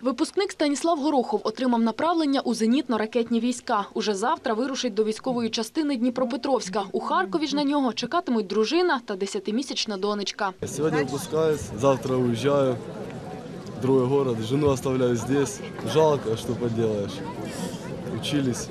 Випускник Станіслав Горохов отримав направлення у зенітно-ракетні війська. Уже завтра вирушить до військової частини Дніпропетровська. У Харкові ж на нього чекатимуть дружина та десятимісячна донечка. Сьогодні випускаюсь, завтра уїжджаю в другий город. Жену оставляю здесь. Жалко, що поделаешь. Учились,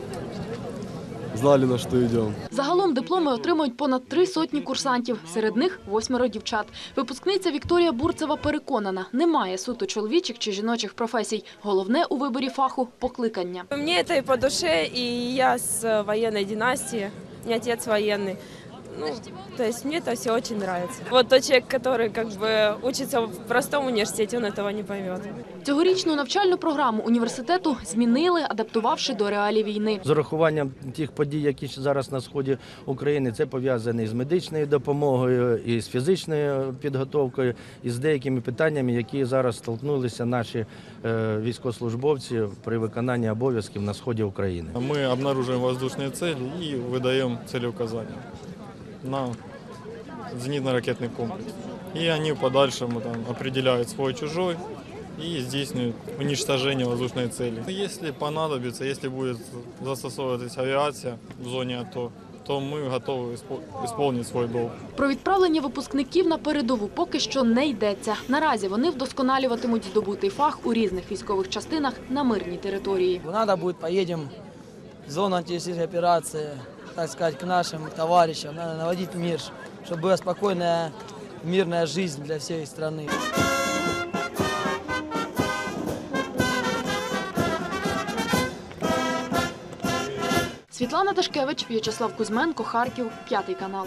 знали, на що йдемо. Загалом дипломи отримують понад три сотні курсантів. Серед них восьмеро дівчат. Випускниця Вікторія Бурцева переконана, немає суто чоловічих чи жіночих професій. Головне у виборі фаху – покликання. Мені це і по душе, і я з воєнної династії, мій отець отец военный. Ну, то есть мне это все очень нравится. Вот тот человек, который как бы учится в простом университете, он этого не поймет. Цьогорічну навчальну програму університету змінили, адаптувавши до реалій війни. З урахуванням тих подій, які зараз на сході України, це пов'язане і з медичною допомогою, і з фізичною підготовкою, і з деякими питаннями, які зараз столкнулися наші е, військовослужбовці при виконанні обов'язків на сході України. Мы обнаруживаем воздушные цели и выдаем целеуказания на зенитно-ракетный комплекс. И они в подальшем там, определяют свой-чужой и здійснюють уничтожение воздушной цели. Если понадобится, если будет застосовываться авиация в зоне АТО, то мы готовы испол- исполнить свой долг. Про відправлення випускників на передову поки що не йдеться. Наразі вони вдосконалюватимуть здобутий фах у різних військових частинах на мирній території. Надо будет, поедем в зону антитеррористической операции, так сказать, к нашим товарищам. Надо наводить мир, чтобы была спокойная, мирная жизнь для всей страны. Світлана Ташкевич, В'ячеслав Кузьменко, Харків, п'ятий канал.